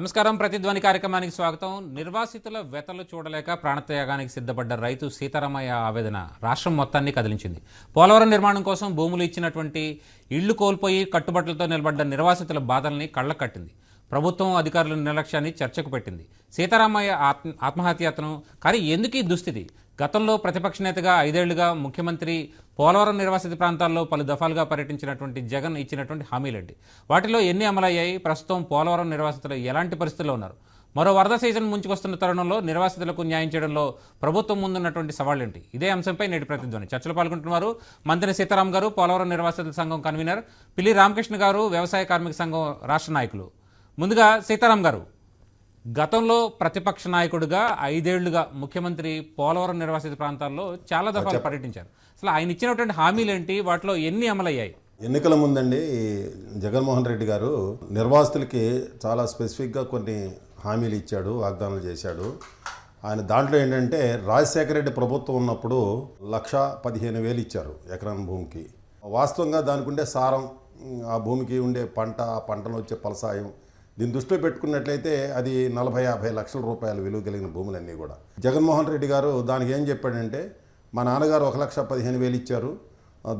నమస్కారం. ప్రతిధ్వని కార్యక్రమానికి స్వాగతం. నిర్వాసితుల వెతలు చూడలేక ప్రాణత్యాగానికి సిద్ధపడ్డ రైతు సీతారామయ్య ఆవేదన రాష్ట్రం మొత్తాన్ని కదిలించింది. పోలవరం నిర్మాణం కోసం భూములు ఇచ్చినటువంటి ఇళ్ళు కోల్పోయి కట్టుబట్టలతో నిలబడ్డ నిర్వాసితుల బాధల్ని కళ్ళకట్టింది. ప్రభుత్వం అధికారుల నిర్లక్ష్యాన్ని చర్చకు పెట్టింది. సీతారామయ్య ఆత్మ ఆత్మహత్యతను కానీ ఎందుకు ఈ దుస్థితి? గతంలో ప్రతిపక్ష నేతగా ఐదేళ్ళుగా ముఖ్యమంత్రి పోలవరం నిర్వాసిత ప్రాంతాల్లో పలు దఫాలుగా పర్యటించినటువంటి జగన్ ఇచ్చినటువంటి హామీలండి. వాటిలో ఎన్ని అమలయ్యాయి? ప్రస్తుతం పోలవరం నిర్వాసితులు ఎలాంటి పరిస్థితుల్లో ఉన్నారు? మరో వరద సీజన్ ముంచుకొస్తున్న తరుణంలో నిర్వాసితులకు న్యాయం చేయడంలో ప్రభుత్వం ముందున్నటువంటి సవాళ్ళేంటి? ఇదే అంశంపై నేటి ప్రతిధ్వని. చర్చలు పాల్గొంటున్నారు మంత్రి సీతారాం గారు పోలవరం నిర్వాసితుల సంఘం కన్వీనర్ పిల్లి రామకృష్ణ గారు వ్యవసాయ కార్మిక సంఘం రాష్ట్ర నాయకులు. ముందుగా సీతారాం గారు. గతంలో ప్రతిపక్ష నాయకుడిగా ఐదేళ్ళుగా ముఖ్యమంత్రి పోలవరం నిర్వాసిత ప్రాంతాల్లో చాలా దఫాలు పర్యటించారు. అసలు ఆయన ఇచ్చినటువంటి హామీలు ఏంటి? వాటిలో ఎన్ని అమలయ్యాయి? ఎన్నికల ముందండి జగన్మోహన్ రెడ్డి గారు నిర్వాసితులకి చాలా స్పెసిఫిక్గా కొన్ని హామీలు ఇచ్చాడు వాగ్దానాలు చేశాడు. ఆయన దాంట్లో ఏంటంటే రాజశేఖర రెడ్డి ప్రభుత్వం ఉన్నప్పుడు లక్ష పదిహేను వేలు ఇచ్చారు ఎకరాన్ భూమికి. వాస్తవంగా దానికి ఉండే సారం ఆ భూమికి ఉండే పంట ఆ పంటలో వచ్చే ఫలసాయం దీన్ని దృష్టిలో పెట్టుకున్నట్లయితే అది నలభై యాభై లక్షల రూపాయలు విలువ కలిగిన భూములన్నీ కూడా. జగన్మోహన్ రెడ్డి గారు దానికి ఏం చెప్పాడంటే మా నాన్నగారు ఒక లక్ష పదిహేను వేలు ఇచ్చారు.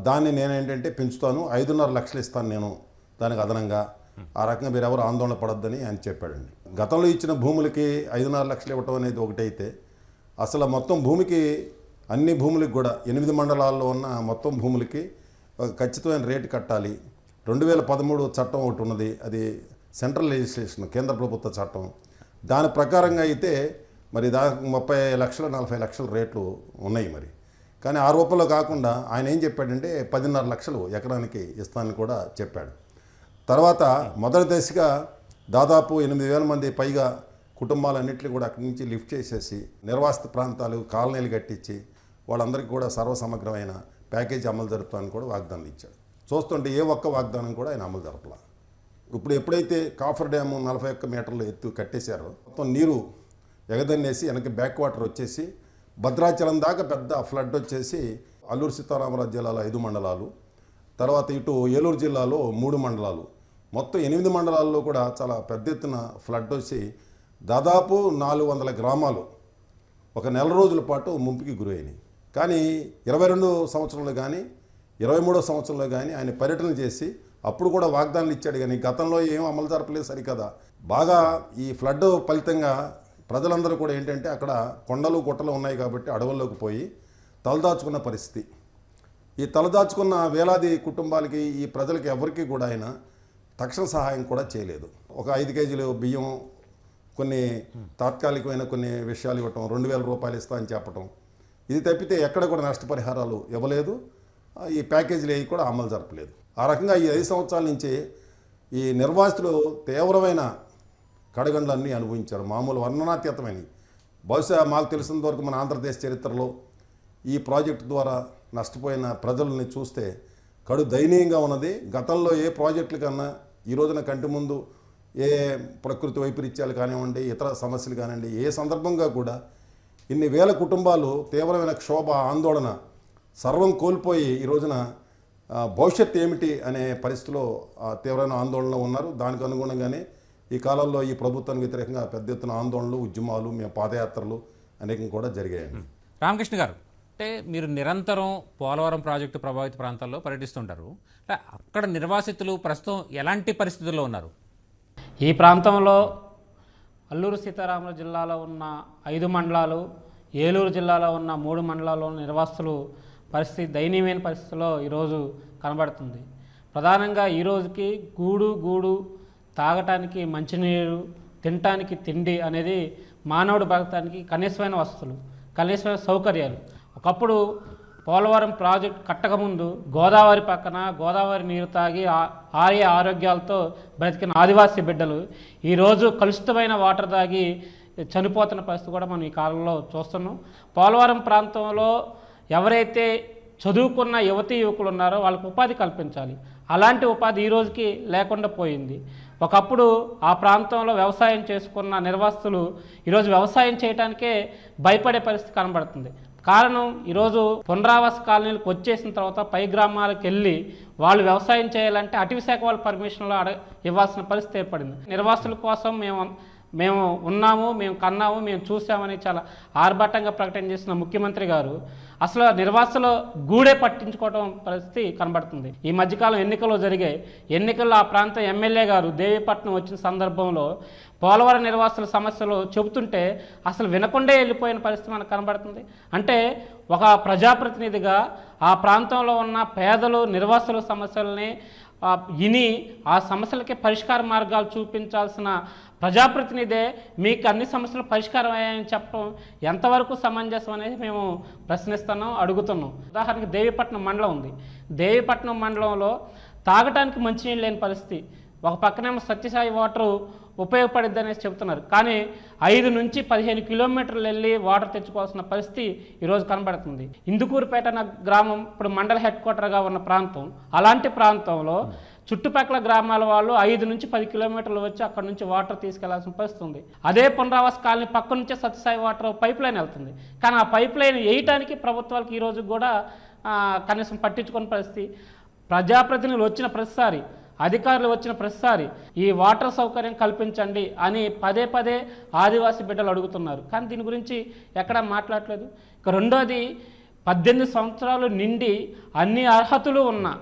దాన్ని నేనేంటంటే పెంచుతాను ఐదున్నర లక్షలు ఇస్తాను నేను దానికి అదనంగా. ఆ రకంగా మీరు ఎవరు ఆందోళన పడొద్దని ఆయన చెప్పాడండి. గతంలో ఇచ్చిన భూములకి ఐదున్నర లక్షలు ఇవ్వటం అనేది ఒకటైతే అసలు మొత్తం భూమికి అన్ని భూములకి కూడా ఎనిమిది మండలాల్లో ఉన్న మొత్తం భూములకి ఖచ్చితమైన రేటు కట్టాలి. రెండు వేల పదమూడు చట్టం ఒకటి ఉన్నది అది సెంట్రల్ లెజిస్లేషన్ కేంద్ర ప్రభుత్వ చట్టం. దాని ప్రకారంగా అయితే మరి దా ముప్పై లక్షల నలభై లక్షల రేట్లు ఉన్నాయి మరి. కానీ ఆ రూపంలో కాకుండా ఆయన ఏం చెప్పాడంటే పదిన్నర లక్షలు ఎకరానికి ఇస్తానని కూడా చెప్పాడు. తర్వాత మొదటి దశగా దాదాపు ఎనిమిది వేల మంది పైగా కుటుంబాలన్నింటినీ కూడా అక్కడి నుంచి లిఫ్ట్ చేసేసి నిర్వాసిత ప్రాంతాలు కాలనీలు కట్టించి వాళ్ళందరికీ కూడా సర్వసమగ్రమైన ప్యాకేజీ అమలు జరుపుతానని కూడా వాగ్దానం ఇచ్చాడు. చూస్తుంటే ఏ ఒక్క వాగ్దానం కూడా ఆయన అమలు జరపలా. ఇప్పుడు ఎప్పుడైతే కాఫర్ డ్యాము నలభై ఒక్క మీటర్లు ఎత్తు కట్టేశారో మొత్తం నీరు ఎగదన్నేసి వెనక్కి బ్యాక్ వాటర్ వచ్చేసి భద్రాచలం దాకా పెద్ద ఫ్లడ్ వచ్చేసి అల్లూరు సీతారామరాజు జిల్లాలో ఐదు మండలాలు తర్వాత ఇటు ఏలూరు జిల్లాలో మూడు మండలాలు. మొత్తం ఎనిమిది మండలాల్లో కూడా చాలా పెద్ద ఎత్తున ఫ్లడ్ వచ్చి దాదాపు నాలుగు వందల గ్రామాలు ఒక నెల రోజుల పాటు ముంపుకి గురైనాయి కానీ ఇరవై రెండు సంవత్సరంలో కానీ ఇరవై మూడో సంవత్సరంలో కానీ ఆయన పర్యటన చేసి అప్పుడు కూడా వాగ్దానాలు ఇచ్చాడు. కానీ గతంలో ఏం అమలు జరపలేదు సరికదా. బాగా ఈ ఫ్లడ్ ఫలితంగా ప్రజలందరూ కూడా ఏంటంటే అక్కడ కొండలు గుట్టలు ఉన్నాయి కాబట్టి అడవుల్లోకి పోయి తలదాచుకున్న పరిస్థితి. ఈ తలదాచుకున్న వేలాది కుటుంబాలకి ఈ ప్రజలకి ఎవరికి కూడా ఆయన తక్షణ సహాయం కూడా చేయలేదు. ఒక ఐదు కేజీలు బియ్యం కొన్ని తాత్కాలికమైన కొన్ని విషయాలు ఇవ్వటం రెండు వేల రూపాయలు ఇస్తా అని చెప్పటం. ఇది తప్పితే ఎక్కడ కూడా నష్టపరిహారాలు ఇవ్వలేదు. ఈ ప్యాకేజీలు ఏవి కూడా అమలు జరపలేదు. ఆ రకంగా ఈ ఐదు సంవత్సరాల నుంచి ఈ నిర్వాసితులు తీవ్రమైన కడగండ్లన్నీ అనుభవించారు. మామూలు వర్ణనాతీతమైనవి. బహుశా మాకు తెలిసినంత వరకు మన ఆంధ్రదేశ్ చరిత్రలో ఈ ప్రాజెక్టు ద్వారా నష్టపోయిన ప్రజల్ని చూస్తే కడు దయనీయంగా ఉన్నది. గతంలో ఏ ప్రాజెక్టుల కన్నా ఈ రోజున కంటి ముందు ఏ ప్రకృతి వైపరీత్యాలు కానివ్వండి ఇతర సమస్యలు కానివ్వండి ఏ సందర్భంగా కూడా ఇన్ని వేల కుటుంబాలు తీవ్రమైన క్షోభ ఆందోళన సర్వం కోల్పోయి ఈ రోజున భవిష్యత్ ఏమిటి అనే పరిస్థితిలో తీవ్రమైన ఆందోళనలో ఉన్నారు. దానికి అనుగుణంగానే ఈ కాలంలో ఈ ప్రభుత్వానికి వ్యతిరేకంగా పెద్ద ఎత్తున ఆందోళనలు ఉద్యమాలు మేము పాదయాత్రలు అనేకం కూడా జరిగాయండి రామకృష్ణ గారు అంటే మీరు నిరంతరం పోలవరం ప్రాజెక్టు ప్రభావిత ప్రాంతాల్లో పర్యటిస్తుంటారు. అంటే అక్కడ నిర్వాసితులు ప్రస్తుతం ఎలాంటి పరిస్థితుల్లో ఉన్నారు? ఈ ప్రాంతంలో అల్లూరు సీతారామరాజు జిల్లాలో ఉన్న ఐదు మండలాలు ఏలూరు జిల్లాలో ఉన్న మూడు మండలాల్లో నిర్వాసితులు పరిస్థితి దయనీయమైన పరిస్థితిలో ఈరోజు కనబడుతుంది. ప్రధానంగా ఈ రోజుకి గూడు గూడు తాగటానికి మంచినీరు తినటానికి తిండి అనేది మానవుడు బతకడానికి కనీసమైన వసతులు కనీసమైన సౌకర్యాలు. ఒకప్పుడు పోలవరం ప్రాజెక్ట్ కట్టకముందు గోదావరి పక్కన గోదావరి నీరు తాగి ఆ- ఆరోగ్యాలతో బ్రతికిన ఆదివాసీ బిడ్డలు ఈరోజు కలుషితమైన వాటర్ తాగి చనిపోతున్న పరిస్థితి కూడా మనం ఈ కాలంలో చూస్తున్నాం. పోలవరం ప్రాంతంలో ఎవరైతే చదువుకున్న యువతీ యువకులు ఉన్నారో వాళ్ళకు ఉపాధి కల్పించాలి. అలాంటి ఉపాధి ఈ రోజుకి లేకుండా పోయింది. ఒకప్పుడు ఆ ప్రాంతంలో వ్యవసాయం చేసుకున్న నిర్వాసులు ఈరోజు వ్యవసాయం చేయడానికే భయపడే పరిస్థితి కనబడుతుంది. కారణం ఈరోజు పునరావాస కాలనీలకు వచ్చేసిన తర్వాత పై గ్రామాలకు వెళ్ళి వాళ్ళు వ్యవసాయం చేయాలంటే అటవీ శాఖ వాళ్ళ పర్మిషన్లు అడ ఇవ్వాల్సిన పరిస్థితి ఏర్పడింది. నిర్వాసుల కోసం మేము మేము ఉన్నాము మేము కన్నాము మేము చూసామని చాలా ఆర్భాటంగా ప్రకటన చేసిన ముఖ్యమంత్రి గారు అసలు నిర్వాసలో గూడే పట్టించుకోవడం పరిస్థితి కనబడుతుంది. ఈ మధ్యకాలం ఎన్నికలు జరిగాయి. ఎన్నికల్లో ఆ ప్రాంత ఎమ్మెల్యే గారు దేవీపట్నం వచ్చిన సందర్భంలో పోలవరం నిర్వాసుల సమస్యలు చెబుతుంటే అసలు వినకుండా వెళ్ళిపోయిన పరిస్థితి మనకు కనబడుతుంది. అంటే ఒక ప్రజాప్రతినిధిగా ఆ ప్రాంతంలో ఉన్న పేదలు నిర్వాసుల సమస్యల్ని విని ఆ సమస్యలకి పరిష్కార మార్గాలు చూపించాల్సిన ప్రజాప్రతినిధే మీకు అన్ని సమస్యలు పరిష్కారం అయ్యాయని చెప్పడం ఎంతవరకు సమంజసం అనేది మేము ప్రశ్నిస్తున్నాం అడుగుతున్నాం. ఉదాహరణకి దేవీపట్నం మండలం ఉంది. దేవీపట్నం మండలంలో తాగటానికి మంచినీళ్ళు లేని పరిస్థితి. ఒక పక్కనేమో సత్యసాయి వాటరు ఉపయోగపడిద్ది అనేసి చెబుతున్నారు. కానీ ఐదు నుంచి పదిహేను కిలోమీటర్లు వెళ్ళి వాటర్ తెచ్చుకోవాల్సిన పరిస్థితి ఈరోజు కనబడుతుంది. ఇందుకూరుపేట అన్న గ్రామం ఇప్పుడు మండల హెడ్ క్వార్టర్గా ఉన్న ప్రాంతం. అలాంటి ప్రాంతంలో చుట్టుపక్కల గ్రామాల వాళ్ళు ఐదు నుంచి పది కిలోమీటర్లు వచ్చి అక్కడ నుంచి వాటర్ తీసుకెళ్ళాల్సిన పరిస్థితి ఉంది. అదే పునరావాస కాలనీ పక్క నుంచే సత్యసాయి వాటర్ పైప్ లైన్ వెళ్తుంది. కానీ ఆ పైప్ లైన్ వేయటానికి ప్రభుత్వాలకు ఈరోజు కూడా కనీసం పట్టించుకుని పరిస్థితి. ప్రజాప్రతినిధులు వచ్చిన ప్రతిసారి అధికారులు వచ్చిన ప్రతిసారి ఈ వాటర్ సౌకర్యం కల్పించండి అని పదే పదే ఆదివాసీ బిడ్డలు అడుగుతున్నారు. కానీ దీని గురించి ఎక్కడా మాట్లాడలేదు. ఇక రెండోది పద్దెనిమిది సంవత్సరాలు నిండి అన్ని అర్హతలు ఉన్నా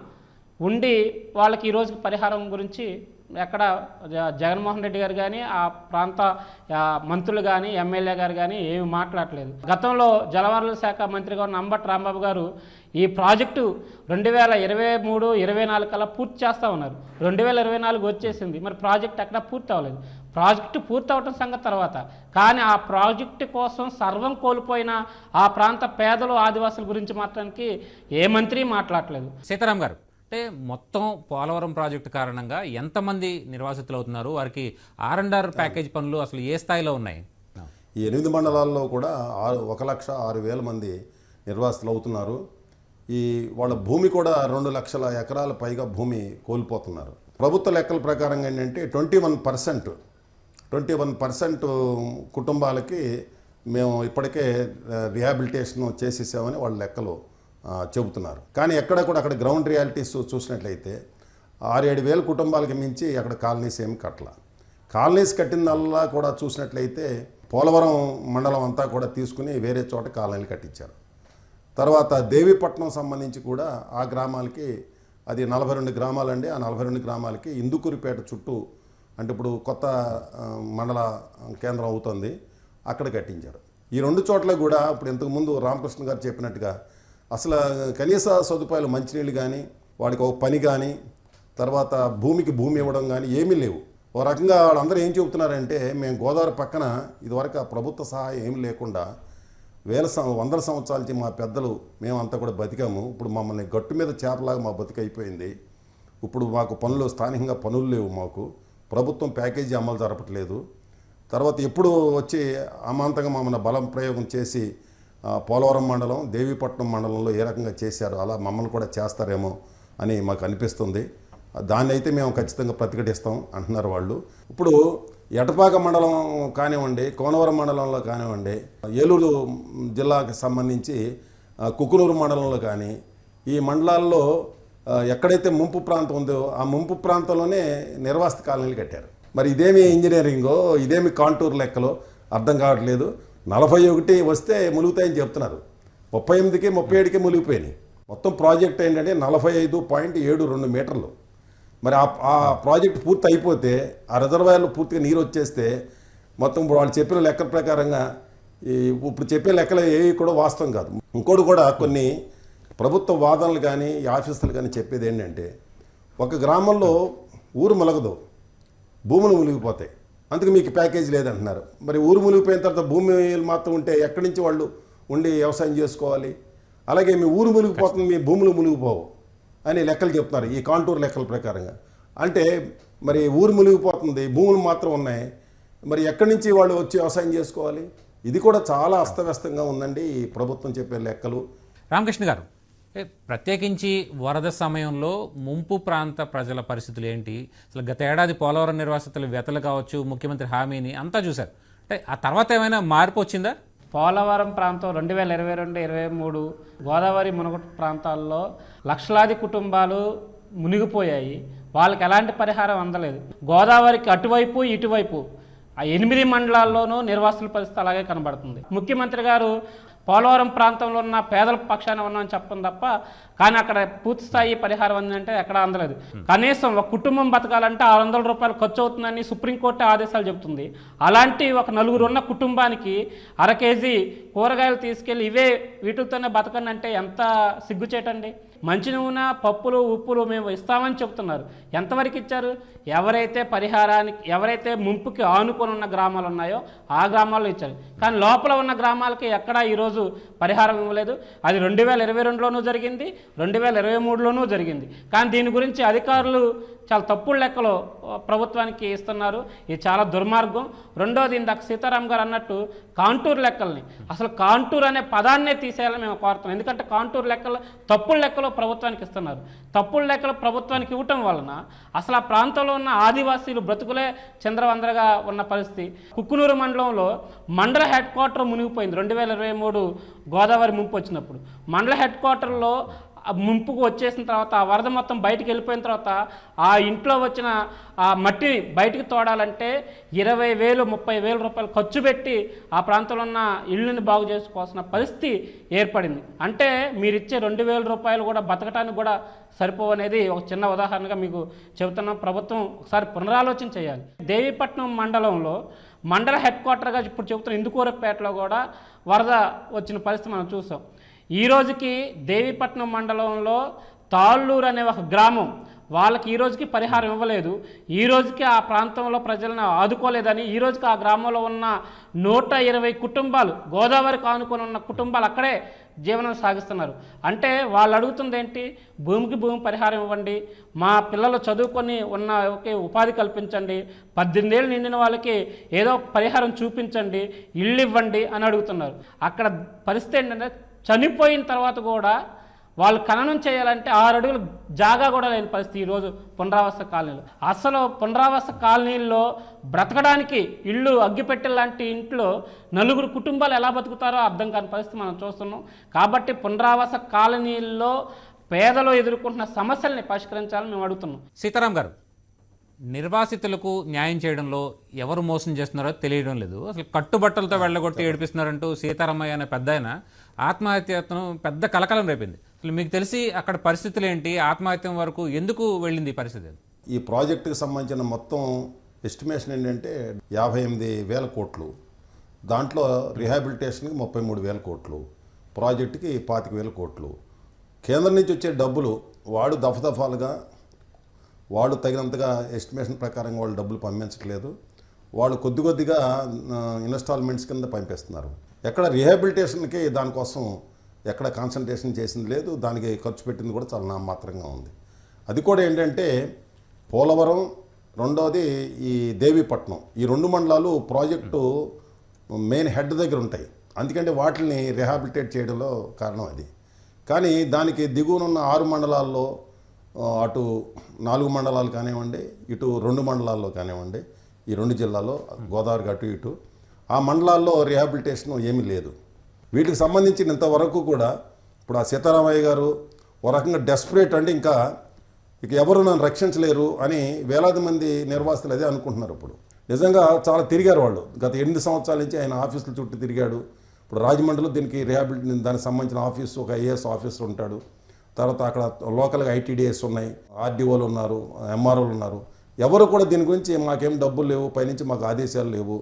ఉండి వాళ్ళకి ఈ రోజుకి పరిహారం గురించి ఎక్కడ జగన్మోహన్ రెడ్డి గారు కానీ ఆ ప్రాంత మంత్రులు కానీ ఎమ్మెల్యే గారు కానీ ఏమి మాట్లాడలేదు. గతంలో జలవనరుల శాఖ మంత్రిగా ఉన్న అంబట్ రాంబాబు గారు ఈ ప్రాజెక్టు రెండు వేల ఇరవై మూడు ఇరవై నాలుగు కల్లా పూర్తి చేస్తూ ఉన్నారు. రెండు వేల ఇరవై నాలుగు వచ్చేసింది. మరి ప్రాజెక్ట్ ఎక్కడ పూర్తి అవ్వలేదు. ప్రాజెక్టు పూర్తి అవటం సంగతి తర్వాత. కానీ ఆ ప్రాజెక్టు కోసం సర్వం కోల్పోయిన ఆ ప్రాంత పేదలు ఆదివాసుల గురించి మాట్లాడానికి ఏ మంత్రి మాట్లాడలేదు. సీతారాం గారు అంటే మొత్తం పోలవరం ప్రాజెక్టు కారణంగా ఎంతమంది నిర్వాసితులు అవుతున్నారు వారికి ఆర్ అండ్ ఆర్ ప్యాకేజ్ పనులు అసలు ఏ స్థాయిలో ఉన్నాయి? ఈ ఎనిమిది మండలాల్లో కూడా ఆరు ఒక లక్ష ఆరు వేల మంది నిర్వాసితులు అవుతున్నారు ఈ వాళ్ళ భూమి కూడా రెండు లక్షల ఎకరాల పైగా భూమి కోల్పోతున్నారు. ప్రభుత్వ లెక్కల ప్రకారం ఏంటంటే twenty one percent twenty one percent కుటుంబాలకి మేము ఇప్పటికే రిహాబిలిటేషన్ చేసేసామని వాళ్ళ లెక్కలు చెబుతున్నారు. కానీ ఎక్కడ కూడా అక్కడ గ్రౌండ్ రియాలిటీస్ చూసినట్లయితే ఆరు ఏడు వేల కుటుంబాలకి మించి అక్కడ కాలనీస్ ఏమి కట్టల. కాలనీస్ కట్టిందల్లా కూడా చూసినట్లయితే పోలవరం మండలం అంతా కూడా తీసుకుని వేరే చోట కాలనీలు కట్టించారు. తర్వాత దేవీపట్నం సంబంధించి కూడా ఆ గ్రామాలకి అది నలభై రెండు గ్రామాలండి. ఆ నలభై రెండు గ్రామాలకి ఇందుకూరిపేట చుట్టూ అంటే ఇప్పుడు కొత్త మండల కేంద్రం అవుతుంది. అక్కడ కట్టించారు. ఈ రెండు చోట్ల కూడా ఇప్పుడు ఇంతకుముందు రామకృష్ణ గారు చెప్పినట్టుగా అసలు కనీస సదుపాయాలు మంచినీళ్ళు కానీ వాడికి ఒక పని కానీ తర్వాత భూమికి భూమి ఇవ్వడం కానీ ఏమీ లేవు. ఓ రకంగా వాళ్ళందరూ ఏం చెబుతున్నారంటే మేము గోదావరి పక్కన ఇదివరకు ప్రభుత్వ సహాయం ఏమి లేకుండా వేల సం వందల సంవత్సరాల నుంచి మా పెద్దలు మేమంతా కూడా బతికాము. ఇప్పుడు మమ్మల్ని గట్టు మీద చేపలాగా మా బతికి అయిపోయింది. ఇప్పుడు మాకు పనులు స్థానికంగా పనులు లేవు మాకు. ప్రభుత్వం ప్యాకేజీ అమలు జరపట్లేదు. తర్వాత ఎప్పుడు వచ్చి అమాంతంగా మమ్మల్ని బలం ప్రయోగం చేసి పోలవరం మండలం దేవీపట్నం మండలంలో ఏ రకంగా చేశారో అలా మమ్మల్ని కూడా చేస్తారేమో అని మాకు అనిపిస్తుంది. దాన్ని అయితే మేము ఖచ్చితంగా ప్రతిఘటిస్తాం అంటున్నారు వాళ్ళు. ఇప్పుడు ఎటపాక మండలం కానివ్వండి కోనవరం మండలంలో కానివ్వండి ఏలూరు జిల్లాకి సంబంధించి కుకునూరు మండలంలో కానీ ఈ మండలాల్లో ఎక్కడైతే ముంపు ప్రాంతం ఉందో ఆ ముంపు ప్రాంతంలోనే నిర్వాసిత కాలనీలు కట్టారు. మరి ఇదేమి ఇంజనీరింగో ఇదేమి కాంటూర్ లెక్కలో అర్థం కావట్లేదు. నలభై ఒకటి వస్తే ములుగుతాయని చెప్తున్నారు. ముప్పై ఎనిమిదికి ముప్పై ఏడుకి మునిగిపోయినాయి మొత్తం ప్రాజెక్ట్ ఏంటంటే నలభై ఐదు పాయింట్ ఏడు రెండు మీటర్లు. మరి ఆ ఆ ప్రాజెక్ట్ పూర్తి అయిపోతే ఆ రిజర్వాయర్లు పూర్తిగా నీరు వచ్చేస్తే మొత్తం వాళ్ళు చెప్పిన లెక్కల ప్రకారంగా ఈ ఇప్పుడు చెప్పే లెక్కలు ఏవి కూడా వాస్తవం కాదు. ఇంకోటి కూడా కొన్ని ప్రభుత్వ వాదనలు కానీ ఆఫీసులు కానీ చెప్పేది ఏంటంటే ఒక గ్రామంలో ఊరు మొలగదు భూములు మునిగిపోతాయి. అందుకు మీకు ప్యాకేజ్ లేదంటున్నారు. మరి ఊరు మునిగిపోయిన తర్వాత భూమి మాత్రం ఉంటే ఎక్కడి నుంచి వాళ్ళు ఉండి వ్యవసాయం చేసుకోవాలి? అలాగే మీ ఊరు మునిగిపోతుంది మీ భూములు మునిగిపోవు అని లెక్కలు చెప్తున్నారు ఈ కాంటూర్ లెక్కల ప్రకారంగా. అంటే మరి ఊరు మునిగిపోతుంది భూములు మాత్రం ఉన్నాయి. మరి ఎక్కడి నుంచి వాళ్ళు వచ్చి వ్యవసాయం చేసుకోవాలి? ఇది కూడా చాలా అస్తవ్యస్తంగా ఉందండి ఈ ప్రభుత్వం చెప్పే లెక్కలు. రామకృష్ణ గారు ప్రత్యేకించి వరద సమయంలో ముంపు ప్రాంత ప్రజల పరిస్థితులు ఏంటి? అసలు గత ఏడాది పోలవరం నిర్వాసితుల వ్యతలు కావచ్చు ముఖ్యమంత్రి హామీని అంతా చూశారు. అంటే ఆ తర్వాత ఏమైనా మార్పు వచ్చిందా? పోలవరం ప్రాంతం రెండు వేల ఇరవై రెండు ఇరవై మూడు గోదావరి మునుగోడు ప్రాంతాల్లో లక్షలాది కుటుంబాలు మునిగిపోయాయి. వాళ్ళకి ఎలాంటి పరిహారం అందలేదు. గోదావరికి అటువైపు ఇటువైపు ఆ ఎనిమిది మండలాల్లోనూ నిర్వాసుల పరిస్థితి అలాగే కనబడుతుంది. ముఖ్యమంత్రి గారు పోలవరం ప్రాంతంలో ఉన్న పేదల పక్షాన ఉన్నామని చెప్పడం తప్ప కానీ అక్కడ పూర్తి స్థాయి పరిహారం అందంటే ఎక్కడ అందలేదు. కనీసం ఒక కుటుంబం బతకాలంటే ఆరు వందల రూపాయలు ఖర్చు అవుతుందని సుప్రీంకోర్టు ఆదేశాలు చెబుతుంది. అలాంటి ఒక నలుగురు ఉన్న కుటుంబానికి అర కేజీ కూరగాయలు తీసుకెళ్ళి ఇవే వీటితోనే బతకండి అంటే ఎంత సిగ్గుచేటండి? మంచి నూనె పప్పులు ఉప్పులు మేము ఇస్తామని చెప్తున్నారు. ఎంతవరకు ఇచ్చారు? ఎవరైతే పరిహారానికి ఎవరైతే ముంపుకి ఆనుకొని ఉన్న గ్రామాలు ఉన్నాయో ఆ గ్రామాల్లో ఇచ్చారు. కానీ లోపల ఉన్న గ్రామాలకి ఎక్కడా ఈరోజు పరిహారం ఇవ్వలేదు. అది రెండు వేల ఇరవై రెండులోనూ జరిగింది రెండు వేల ఇరవై మూడులోనూ జరిగింది. కానీ దీని గురించి అధికారులు చాలా తప్పుడు లెక్కలు ప్రభుత్వానికి ఇస్తున్నారు. ఇది చాలా దుర్మార్గం. రెండోది ఇందాక సీతారాం గారు అన్నట్టు కాంటూర్ లెక్కల్ని. అసలు కాంటూర్ అనే పదాన్నే తీసేయాలని మేము కోరుతున్నాం. ఎందుకంటే కాంటూర్ లెక్కలు తప్పుడు లెక్కలు ప్రభుత్వానికి ఇస్తున్నారు. తప్పుడు లెక్కలు ప్రభుత్వానికి ఇవ్వటం వలన అసలు ఆ ప్రాంతంలో ఉన్న ఆదివాసీలు బ్రతుకులే చంద్రవందరగా ఉన్న పరిస్థితి. కుక్కునూరు మండలంలో మండల హెడ్ క్వార్టర్ మునిగిపోయింది. రెండు వేల ఇరవై మూడు గోదావరి ముంపు వచ్చినప్పుడు. మండల హెడ్ క్వార్టర్లో ముంపుకు వచ్చేసిన తర్వాత ఆ వరద మొత్తం బయటికి వెళ్ళిపోయిన తర్వాత ఆ ఇంట్లో వచ్చిన ఆ మట్టిని బయటికి తోడాలంటే ఇరవై వేలు ముప్పై వేల రూపాయలు ఖర్చు పెట్టి ఆ ప్రాంతంలో ఉన్న ఇళ్ళని బాగు చేసుకోవాల్సిన పరిస్థితి ఏర్పడింది. అంటే మీరు ఇచ్చే రెండు వేల రూపాయలు కూడా బతకటానికి కూడా సరిపోవనేది ఒక చిన్న ఉదాహరణగా మీకు చెబుతున్నాం. ప్రభుత్వం ఒకసారి పునరాలోచన చేయాలి. దేవీపట్నం మండలంలో మండల హెడ్ క్వార్టర్గా ఇప్పుడు చెబుతున్న ఇందుకూరపేటలో కూడా వరద వచ్చిన పరిస్థితి మనం చూసాం. ఈ రోజుకి దేవీపట్నం మండలంలో తాళ్ళూరు అనే ఒక గ్రామం వాళ్ళకి ఈ రోజుకి పరిహారం ఇవ్వలేదు. ఈ రోజుకి ఆ ప్రాంతంలో ప్రజలను ఆదుకోలేదని ఈ రోజుకి ఆ గ్రామంలో ఉన్న నూట ఇరవై కుటుంబాలు గోదావరికి ఆనుకొని ఉన్న కుటుంబాలు అక్కడే జీవనం సాగిస్తున్నారు. అంటే వాళ్ళు అడుగుతుంది ఏంటి? భూమికి భూమి పరిహారం ఇవ్వండి. మా పిల్లలు చదువుకొని ఉన్న ఒకే ఉపాధి కల్పించండి. పద్దెనిమిది ఏళ్ళు నిండిన వాళ్ళకి ఏదో పరిహారం చూపించండి. ఇల్లు ఇవ్వండి అని అడుగుతున్నారు. అక్కడ పరిస్థితి ఏంటంటే చనిపోయిన తర్వాత కూడా వాళ్ళు ఖననం చేయాలంటే ఆరు అడుగులు జాగా కూడా లేని పరిస్థితి ఈరోజు పునరావాస కాలనీలో. అసలు పునరావాస కాలనీల్లో బ్రతకడానికి ఇళ్ళు అగ్గిపెట్టె లాంటి ఇంట్లో నలుగురు కుటుంబాలు ఎలా బతుకుతారో అర్థం కాని పరిస్థితి మనం చూస్తున్నాం. కాబట్టి పునరావాస కాలనీల్లో పేదలు ఎదుర్కొంటున్న సమస్యల్ని పరిష్కరించాలని మేము అడుగుతున్నాం. సీతారాం గారు నిర్వాసితులకు న్యాయం చేయడంలో ఎవరు మోసం చేస్తున్నారో తెలియడం లేదు. అసలు కట్టుబట్టలతో వెళ్ళగొట్టి ఏడిపిస్తున్నారంటూ సీతారామయ్య అనే పెద్ద ఆత్మహత్యను పెద్ద కలకలం రేపింది. అసలు మీకు తెలిసి అక్కడ పరిస్థితులు ఏంటి? ఆత్మహత్య వరకు ఎందుకు వెళ్ళింది ఈ పరిస్థితి? ఈ ప్రాజెక్టుకి సంబంధించిన మొత్తం ఎస్టిమేషన్ ఏంటంటే యాభై ఎనిమిది వేల కోట్లు. దాంట్లో రిహాబిలిటేషన్కి ముప్పై మూడు వేల కోట్లు. ప్రాజెక్టుకి పాతిక వేల కోట్లు. కేంద్రం నుంచి వచ్చే డబ్బులు వాడు దఫదఫాలుగా వాడు తగినంతగా ఎస్టిమేషన్ ప్రకారం వాళ్ళు డబ్బులు పంపించట్లేదు. వాళ్ళు కొద్ది కొద్దిగా ఇన్స్టాల్మెంట్స్ కింద పంపిస్తున్నారు. ఎక్కడ రిహాబిలిటేషన్కి దానికోసం ఎక్కడ కాన్సన్ట్రేషన్ చేసింది లేదు దానికి ఖర్చు పెట్టింది కూడా చాలా నామాత్రంగా ఉంది. అది కూడా ఏంటంటే పోలవరం రెండవది ఈ దేవీపట్నం. ఈ రెండు మండలాలు ప్రాజెక్టు మెయిన్ హెడ్ దగ్గర ఉంటాయి. అందుకంటే వాటిని రిహాబిలిటేట్ చేయడంలో కారణం అది. కానీ దానికి దిగువనున్న ఆరు మండలాల్లో అటు నాలుగు మండలాలు కానివ్వండి ఇటు రెండు మండలాల్లో కానివ్వండి ఈ రెండు జిల్లాలో గోదావరికి అటు ఇటు. ఆ మండలాల్లో రిహాబిలిటేషన్ ఏమీ లేదు. వీటికి సంబంధించిన ఇంతవరకు కూడా ఇప్పుడు ఆ సీతారామయ్య గారు ఓ రకంగా డెస్పరేట్ అంటే ఇంకా ఇక ఎవరు నన్ను రక్షించలేరు అని వేలాది మంది నిర్వాసితులు అదే అనుకుంటున్నారు ఇప్పుడు. నిజంగా చాలా తిరిగారు వాళ్ళు. గత ఎనిమిది సంవత్సరాల నుంచి ఆయన ఆఫీసుల చుట్టూ తిరిగాడు. ఇప్పుడు రాజమండ్రిలో దీనికి రిహాబిలిటీ దానికి సంబంధించిన ఆఫీస్ ఒక ఐఏఎస్ ఆఫీసర్ ఉంటాడు. తర్వాత అక్కడ లోకల్గా ఐటీడీఎస్ ఉన్నాయి. ఆర్డీఓలు ఉన్నారు ఎంఆర్ఓలు ఉన్నారు. ఎవరు కూడా దీని గురించి మాకేం డబ్బులు లేవు పైనుంచి మాకు ఆదేశాలు లేవు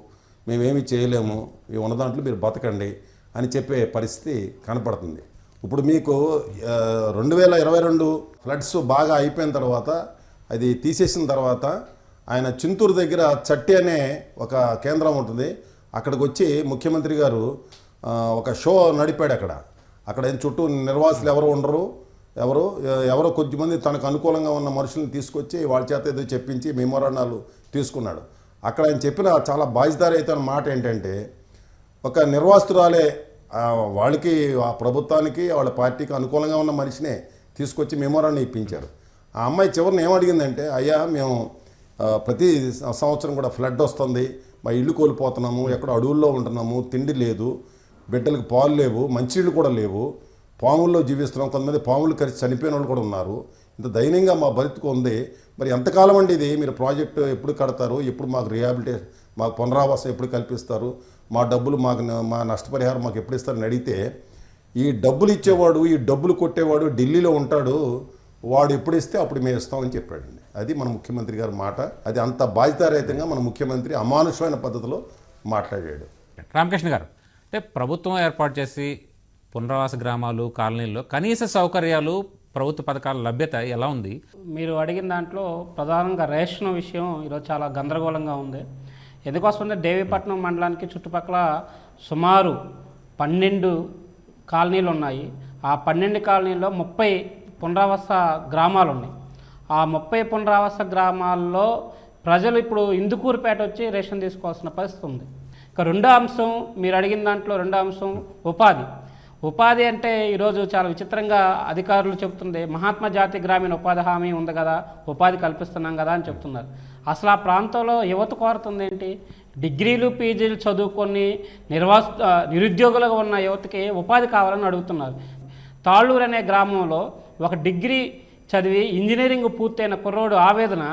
మేమేమి చేయలేము ఈ ఉన్న దాంట్లో మీరు బతకండి అని చెప్పే పరిస్థితి కనపడుతుంది. ఇప్పుడు మీకు రెండు వేల ఇరవై రెండు ఫ్లడ్స్ బాగా అయిపోయిన తర్వాత అది తీసేసిన తర్వాత ఆయన చింతూరు దగ్గర చట్టి అనే ఒక కేంద్రం ఉంటుంది. అక్కడికి వచ్చి ముఖ్యమంత్రి గారు ఒక షో నడిపాడు అక్కడ. అక్కడ ఏం చుట్టూ నిర్వాసులు ఎవరు ఉండరు ఎవరు ఎవరో కొద్దిమంది తనకు అనుకూలంగా ఉన్న మనుషుల్ని తీసుకొచ్చి వాళ్ళ చేత ఏదో చెప్పించి మెమోరాండాలు తీసుకున్నాడు. అక్కడ ఆయన చెప్పిన చాలా బాధ్యదారి అయితే మాట ఏంటంటే ఒక నిర్వాసితురాలే వాళ్ళకి ఆ ప్రభుత్వానికి వాళ్ళ పార్టీకి అనుకూలంగా ఉన్న మనిషినే తీసుకొచ్చి మెమోరాన్ని ఇప్పించారు. ఆ అమ్మాయి చివరిని ఏమడిగిందంటే అయ్యా మేము ప్రతి సంవత్సరం కూడా ఫ్లడ్ వస్తుంది మా ఇల్లు కోల్పోతున్నాము ఎక్కడ అడవుల్లో ఉంటున్నాము తిండి లేదు బిడ్డలకు పాలు లేవు మంచినీళ్ళు కూడా లేవు పాముల్లో జీవిస్తున్నాం కొంతమంది పాములు కలిసి చనిపోయిన వాళ్ళు కూడా ఉన్నారు. ఇంత దయనీయంగా మా బతుకు ఉంది. మరి ఎంతకాలం అండి ఇది? మీరు ప్రాజెక్టు ఎప్పుడు కడతారు? ఎప్పుడు మాకు రిహాబిలిటేషన్ మాకు పునరావాసం ఎప్పుడు కల్పిస్తారు? మా డబ్బులు మాకు మా నష్టపరిహారం మాకు ఎప్పుడు ఇస్తారని అడిగితే ఈ డబ్బులు ఇచ్చేవాడు ఈ డబ్బులు కొట్టేవాడు ఢిల్లీలో ఉంటాడు. వాడు ఎప్పుడు ఇస్తే అప్పుడు మేము ఇస్తామని చెప్పాడండి. అది మన ముఖ్యమంత్రి గారి మాట. అది అంత బాధ్యతారహితంగా మన ముఖ్యమంత్రి అమానుషమైన పద్ధతిలో మాట్లాడాడు. రామకృష్ణ గారు అంటే ప్రభుత్వం ఏర్పాటు చేసి పునరావాస గ్రామాలు కాలనీల్లో కనీస సౌకర్యాలు ప్రభుత్వ పథకాల లభ్యత ఎలా ఉంది? మీరు అడిగిన దాంట్లో ప్రధానంగా రేషన్ విషయం ఈరోజు చాలా గందరగోళంగా ఉంది. ఎందుకోసమంటే దేవీపట్నం మండలానికి చుట్టుపక్కల సుమారు పన్నెండు కాలనీలు ఉన్నాయి. ఆ పన్నెండు కాలనీల్లో ముప్పై పునరావాస గ్రామాలు ఉన్నాయి. ఆ ముప్పై పునరావాస గ్రామాల్లో ప్రజలు ఇప్పుడు ఇందుకూరుపేట వచ్చి రేషన్ తీసుకోవాల్సిన పరిస్థితి ఉంది. ఇక రెండో అంశం మీరు అడిగిన దాంట్లో రెండో అంశం ఉపాధి. ఉపాధి అంటే ఈరోజు చాలా విచిత్రంగా అధికారులు చెబుతుంది మహాత్మా జాతి గ్రామీణ ఉపాధి హామీ ఉంది కదా ఉపాధి కల్పిస్తున్నాం కదా అని చెప్తున్నారు. అసలు ఆ ప్రాంతంలో యువత కోరుతుంది ఏంటి? డిగ్రీలు పీజీలు చదువుకొని నిర్వాస నిరుద్యోగులుగా ఉన్న యువతకి ఉపాధి కావాలని అడుగుతున్నారు. తాళ్ళూరు అనే గ్రామంలో ఒక డిగ్రీ చదివి ఇంజనీరింగ్ పూర్తయిన కుర్రోడు ఆవేదన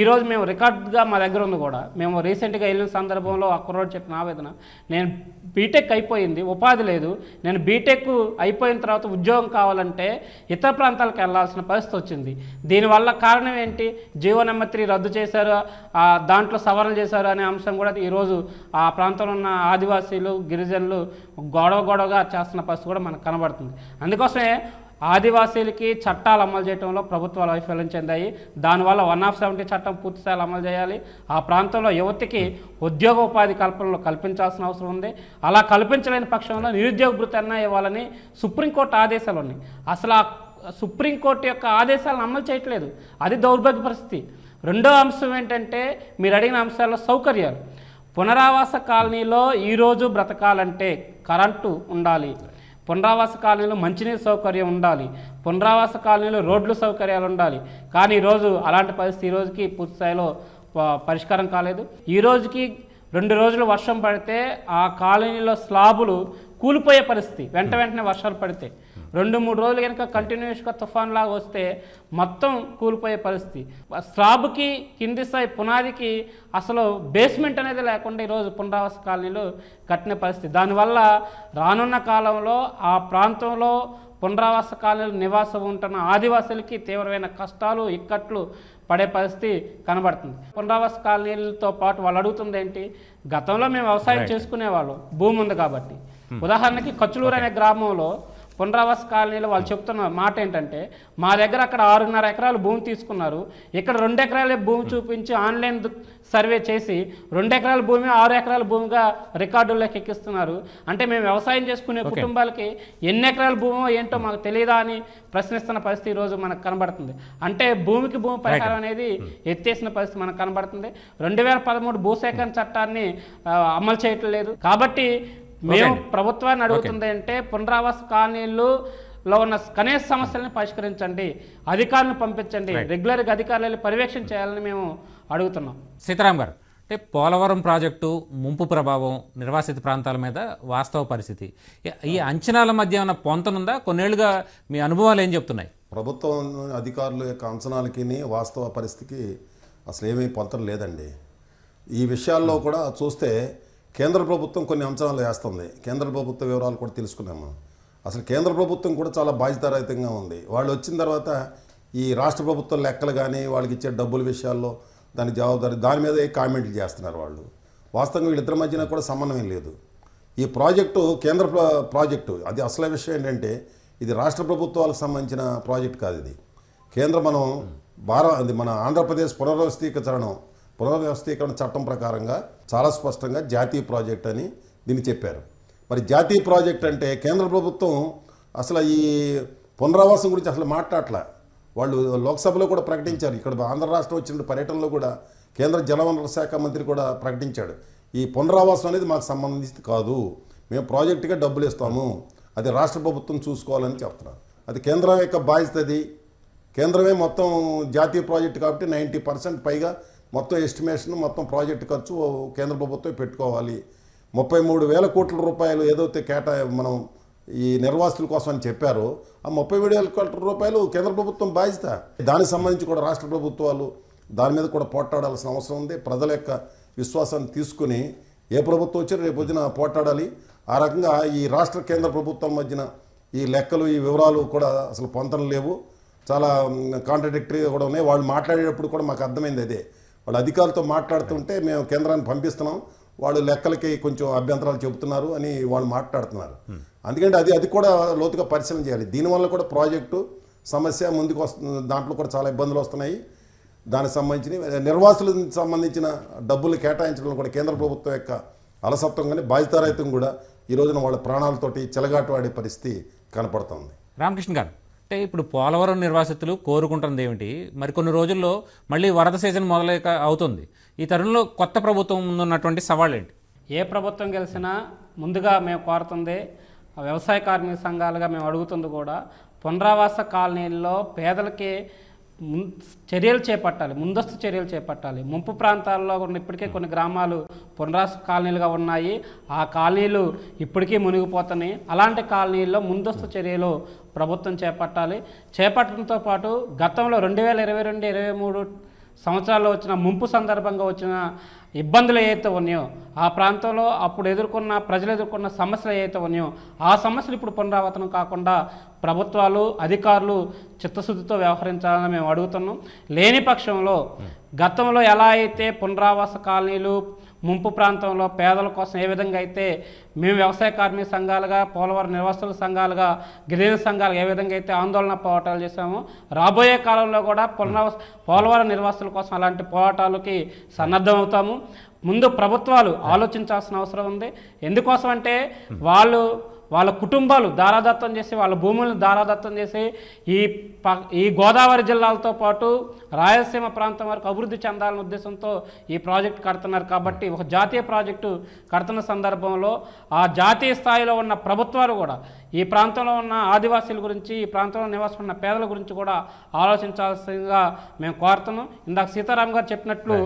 ఈరోజు మేము రికార్డ్గా మా దగ్గర ఉంది కూడా. మేము రీసెంట్గా వెళ్ళిన సందర్భంలో ఆ కుర్రోడు చెప్పిన ఆవేదన నేను బీటెక్ అయిపోయింది ఉపాధి లేదు. నేను బీటెక్ అయిపోయిన తర్వాత ఉద్యోగం కావాలంటే ఇతర ప్రాంతాలకు వెళ్ళాల్సిన పరిస్థితి వచ్చింది. దీనివల్ల కారణం ఏంటి? జీవో నెంబర్ త్రీ రద్దు చేశారు. దాంట్లో సవరణ చేశారు అనే అంశం కూడా ఈరోజు ఆ ప్రాంతంలో ఉన్న ఆదివాసీలు గిరిజనులు గొడవ గొడవగా చేస్తున్న పరిస్థితి కూడా మనకు కనబడుతుంది. అందుకోసమే ఆదివాసీలకి చట్టాలు అమలు చేయడంలో ప్రభుత్వాలు వైఫల్యం చెందాయి. దానివల్ల వన్ ఆఫ్ సెవెంటీ చట్టం పూర్తి స్థాయిలో అమలు చేయాలి. ఆ ప్రాంతంలో యువతికి ఉద్యోగ ఉపాధి కల్పనలో కల్పించాల్సిన అవసరం ఉంది. అలా కల్పించలేని పక్షంలో నిరుద్యోగ భృతి అన్నా ఇవ్వాలని సుప్రీంకోర్టు ఆదేశాలు ఉన్నాయి. అసలు ఆ సుప్రీంకోర్టు యొక్క ఆదేశాలను అమలు చేయట్లేదు. అది దౌర్భాగ్య పరిస్థితి. రెండో అంశం ఏంటంటే మీరు అడిగిన అంశాల్లో సౌకర్యాలు. పునరావాస కాలనీలో ఈరోజు బ్రతకాలంటే కరెంటు ఉండాలి. పునరావాస కాలనీలో మంచినీరు సౌకర్యం ఉండాలి. పునరావాస కాలనీలో రోడ్లు సౌకర్యాలు ఉండాలి. కానీ ఈరోజు అలాంటి పరిస్థితి ఈరోజుకి రోజుకి పూర్తి స్థాయిలో పరిష్కారం కాలేదు. ఈ రోజుకి రెండు రోజులు వర్షం పడితే ఆ కాలనీలో స్లాబులు కూలిపోయే పరిస్థితి. వెంట వెంటనే వర్షాలు పడితే. రెండు మూడు రోజులు కనుక కంటిన్యూస్గా తుఫాన్ లాగా వస్తే మొత్తం కూలిపోయే పరిస్థితి. స్లాబ్కి కింది స్థాయి పునాదికి అసలు బేస్మెంట్ అనేది లేకుండా ఈరోజు పునరావాస కాలనీలు కట్టిన పరిస్థితి. దానివల్ల రానున్న కాలంలో ఆ ప్రాంతంలో పునరావాస కాలనీలు నివాసం ఉంటున్న ఆదివాసులకి తీవ్రమైన కష్టాలు ఇక్కట్లు పడే పరిస్థితి కనబడుతుంది. పునరావాస కాలనీలతో పాటు వాళ్ళు అడుగుతుంది ఏంటి గతంలో మేము వ్యవసాయం చేసుకునేవాళ్ళం. భూమి ఉంది కాబట్టి. ఉదాహరణకి కచ్చులూరు అనే గ్రామంలో పునరావాస కాలనీలో వాళ్ళు చెప్తున్న మాట ఏంటంటే మా దగ్గర అక్కడ ఆరున్నర ఎకరాలు భూమి తీసుకున్నారు. ఇక్కడ రెండు ఎకరాలే భూమి చూపించి ఆన్లైన్ సర్వే చేసి రెండు ఎకరాల భూమి ఆరు ఎకరాల భూమిగా రికార్డుల్లోకి ఎక్కిస్తున్నారు. అంటే మేము వ్యవసాయం చేసుకునే కుటుంబాలకి ఎన్ని ఎకరాల భూమో ఏంటో మాకు తెలియదా అని ప్రశ్నిస్తున్న పరిస్థితి ఈరోజు మనకు కనబడుతుంది. అంటే భూమికి భూమి పరిహారం అనేది ఎత్తేసిన పరిస్థితి మనకు కనబడుతుంది. రెండు వేల పదమూడు భూసేకరణ చట్టాన్ని అమలు చేయటం లేదు కాబట్టి మేము ప్రభుత్వాన్ని అడుగుతుంది అంటే పునరావాస కాలనీలు లో ఉన్న కనీస సమస్యలను పరిష్కరించండి అధికారులను పంపించండి రెగ్యులర్గా అధికారులు పర్యవేక్షణ చేయాలని మేము అడుగుతున్నాం. సీతారాం గారు అంటే పోలవరం ప్రాజెక్టు ముంపు ప్రభావం నిర్వాసిత ప్రాంతాల మీద వాస్తవ పరిస్థితి. ఈ- ఈ అంచనాల మధ్య ఏమైనా పొంతనుందా? కొన్నేళ్ళుగా మీ అనుభవాలు ఏం చెప్తున్నాయి? ప్రభుత్వం అధికారుల యొక్క అంచనాలకి వాస్తవ పరిస్థితికి అసలు ఏమీ పొంతం లేదండి. ఈ విషయాల్లో కూడా చూస్తే కేంద్ర ప్రభుత్వం కొన్ని అంచనాలు వేస్తుంది. కేంద్ర ప్రభుత్వ వివరాలు కూడా తెలుసుకున్నాము. అసలు కేంద్ర ప్రభుత్వం కూడా చాలా బాధ్యతారహితంగా ఉంది. వాళ్ళు వచ్చిన తర్వాత ఈ రాష్ట్ర ప్రభుత్వం లెక్కలు కానీ వాళ్ళకి ఇచ్చే డబ్బుల విషయాల్లో దాని జవాబుదారి దాని మీద కామెంట్లు చేస్తున్నారు వాళ్ళు. వాస్తవంగా వీళ్ళిద్దరి మధ్యన కూడా సమన్వయం లేదు. ఈ ప్రాజెక్టు కేంద్ర ప్ర- ప్రాజెక్టు అది అసలు విషయం ఏంటంటే ఇది రాష్ట్ర ప్రభుత్వాలకు సంబంధించిన ప్రాజెక్ట్ కాదు ఇది. కేంద్ర మనం భార అది మన ఆంధ్రప్రదేశ్ పునర్వ్యవస్థీకరణ పునర్వ్యవస్థీకరణ చట్టం ప్రకారంగా చాలా స్పష్టంగా జాతీయ ప్రాజెక్ట్ అని దీన్ని చెప్పారు. మరి జాతీయ ప్రాజెక్ట్ అంటే కేంద్ర ప్రభుత్వం అసలు ఈ పునరావాసం గురించి అసలు మాట్లాడలే వాళ్ళు లోక్సభలో కూడా ప్రకటించారు. ఇక్కడ ఆంధ్ర రాష్ట్రం వచ్చిన పర్యటనలో కూడా కేంద్ర జలవనరుల శాఖ మంత్రి కూడా ప్రకటించాడు. ఈ పునరావాసం అనేది మాకు సంబంధించి కాదు. మేము ప్రాజెక్టుగా డబ్బులు ఇస్తాము. అది రాష్ట్ర ప్రభుత్వం చూసుకోవాలని చెప్తున్నారు. అది కేంద్రం యొక్క బాధ్యత అది. కేంద్రమే మొత్తం జాతీయ ప్రాజెక్టు కాబట్టి నైంటీ పర్సెంట్ పైగా మొత్తం ఎస్టిమేషన్ మొత్తం ప్రాజెక్టు ఖర్చు కేంద్ర ప్రభుత్వం పెట్టుకోవాలి. ముప్పై మూడు వేల కోట్ల రూపాయలు ఏదైతే కేటా మనం ఈ నిర్వాసితుల కోసం అని చెప్పారో ఆ ముప్పై మూడు వేల కోట్ల రూపాయలు కేంద్ర ప్రభుత్వం బాధ్యత. దానికి సంబంధించి కూడా రాష్ట్ర ప్రభుత్వాలు దాని మీద కూడా పోట్లాడాల్సిన అవసరం ఉంది. ప్రజల యొక్క విశ్వాసాన్ని తీసుకుని ఏ ప్రభుత్వం వచ్చినా రేపు పొద్దున పోట్లాడాలి. ఆ రకంగా ఈ రాష్ట్ర కేంద్ర ప్రభుత్వం మధ్యన ఈ లెక్కలు ఈ వివరాలు కూడా అసలు పొందడం లేవు. చాలా కాంట్రడిక్టరీగా కూడా ఉన్నాయి. వాళ్ళు మాట్లాడేటప్పుడు కూడా మాకు అర్థమైంది అదే. వాళ్ళు అధికారులతో మాట్లాడుతుంటే మేము కేంద్రాన్ని పంపిస్తున్నాం. వాళ్ళు లెక్కలకి కొంచెం అభ్యంతరాలు చెబుతున్నారు అని వాళ్ళు మాట్లాడుతున్నారు. అందుకంటే అది అది కూడా లోతుగా పరిశీలన చేయాలి. దీనివల్ల కూడా ప్రాజెక్టు సమస్య ముందుకు వస్తుంది దాంట్లో కూడా చాలా ఇబ్బందులు వస్తున్నాయి. దానికి సంబంధించిన నిర్వాసులకు సంబంధించిన డబ్బులు కేటాయించడంలో కూడా కేంద్ర ప్రభుత్వం యొక్క అలసత్వం కానీ బాధ్యతారహితం కూడా ఈ రోజున వాళ్ళ ప్రాణాలతోటి చెలగాటు ఆడే పరిస్థితి కనపడుతుంది. రామకృష్ణ గారు. అంటే ఇప్పుడు పోలవరం నిర్వాసితులు కోరుకుంటున్నది ఏమిటి? మరికొన్ని రోజుల్లో మళ్ళీ వరద సీజన్ మొదలైక అవుతుంది. ఈ తరుణంలో కొత్త ప్రభుత్వం ముందున్నటువంటి సవాళ్ళు ఏంటి ఏ ప్రభుత్వం గెలిచినా ముందుగా మేము కోరుతుంది వ్యవసాయ కార్మిక సంఘాలుగా మేము అడుగుతుంది కూడా పునరావాస కాలనీల్లో పేదలకి చర్యలు చేపట్టాలి ముందస్తు చర్యలు చేపట్టాలి. ముంపు ప్రాంతాల్లో ఉన్న ఇప్పటికే కొన్ని గ్రామాలు పునరాస కాలనీలుగా ఉన్నాయి. ఆ కాలనీలు ఇప్పటికీ మునిగిపోతున్నాయి. అలాంటి కాలనీల్లో ముందస్తు చర్యలు ప్రభుత్వం చేపట్టాలి. చేపట్టడంతో పాటు గతంలో రెండు వేల ఇరవై రెండు ఇరవై మూడు సంవత్సరాల్లో వచ్చిన ముంపు సందర్భంగా వచ్చిన ఇబ్బందులు ఏవైతే ఉన్నాయో ఆ ప్రాంతంలో అప్పుడు ఎదుర్కొన్న ప్రజలు ఎదుర్కొన్న సమస్యలు ఏవైతే ఉన్నాయో ఆ సమస్యలు ఇప్పుడు పునరావృతం కాకుండా ప్రభుత్వాలు అధికారులు చిత్తశుద్ధితో వ్యవహరించాలని మేము అడుగుతున్నాం. లేని పక్షంలో గతంలో ఎలా అయితే పునరావాస కాలనీలు ముంపు ప్రాంతంలో పేదల కోసం ఏ విధంగా అయితే మేము వ్యవసాయ కార్మిక సంఘాలుగా పోలవరం నిర్వాసుల సంఘాలుగా గిరిజన సంఘాలుగా ఏ విధంగా అయితే ఆందోళన పోరాటాలు చేశామో రాబోయే కాలంలో కూడా పునరావాస పోలవరం నిర్వాసుల కోసం అలాంటి పోరాటాలకి సన్నద్ధమవుతాము. ముందు ప్రభుత్వాలు ఆలోచించాల్సిన అవసరం ఉంది. ఎందుకోసం అంటే వాళ్ళు వాళ్ళ కుటుంబాలు దారాదత్తం చేసి వాళ్ళ భూములను దారాదత్తం చేసి ఈ ప ఈ గోదావరి జిల్లాలతో పాటు రాయలసీమ ప్రాంతం వరకు అభివృద్ధి చెందాలనే ఉద్దేశంతో ఈ ప్రాజెక్ట్ కడుతున్నారు. కాబట్టి ఒక జాతీయ ప్రాజెక్టు కడుతున్న సందర్భంలో ఆ జాతీయ స్థాయిలో ఉన్న ప్రభుత్వాలు కూడా ఈ ప్రాంతంలో ఉన్న ఆదివాసీల గురించి ఈ ప్రాంతంలో నివాసం ఉన్న పేదల గురించి కూడా ఆలోచించాల్సిందిగా మేము కోరుతున్నాం. ఇందాక సీతారాం గారు చెప్పినట్లు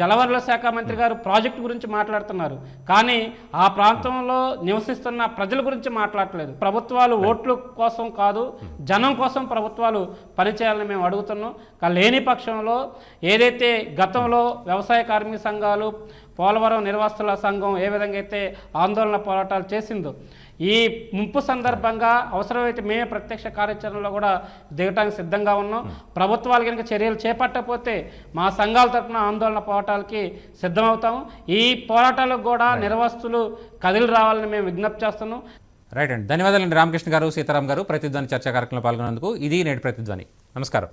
జలవనరుల శాఖ మంత్రి గారు ప్రాజెక్టు గురించి మాట్లాడుతున్నారు. కానీ ఆ ప్రాంతంలో నివసిస్తున్న ప్రజల గురించి మాట్లాడట్లేదు. ప్రభుత్వాలు ఓట్ల కోసం కాదు జనం కోసం ప్రభుత్వాలు పనిచేయాలని మేము అడుగుతున్నాం. కానీ లేని పక్షంలో ఏదైతే గతంలో వ్యవసాయ కార్మిక సంఘాలు పోలవరం నిర్వాసితుల సంఘం ఏ విధంగా అయితే ఆందోళన పోరాటాలు చేసిందో ఈ ముంపు సందర్భంగా అవసరమైతే మేమే ప్రత్యక్ష కార్యాచరణలో కూడా దిగటానికి సిద్ధంగా ఉన్నాం. ప్రభుత్వాలు కనుక చర్యలు చేపట్టకపోతే మా సంఘాల తరపున ఆందోళన పోరాటాలకి సిద్ధమవుతాము. ఈ పోరాటాలకు కూడా నిర్వాసితులు కదిలి రావాలని మేము విజ్ఞప్తి చేస్తున్నాం. రైట్ అండి. ధన్యవాదాలండి రామకృష్ణ గారు సీతారాం గారు. ప్రతిధ్వని చర్చా కార్యక్రమంలో పాల్గొన్నందుకు ఇది నేటి ప్రతిధ్వని. నమస్కారం.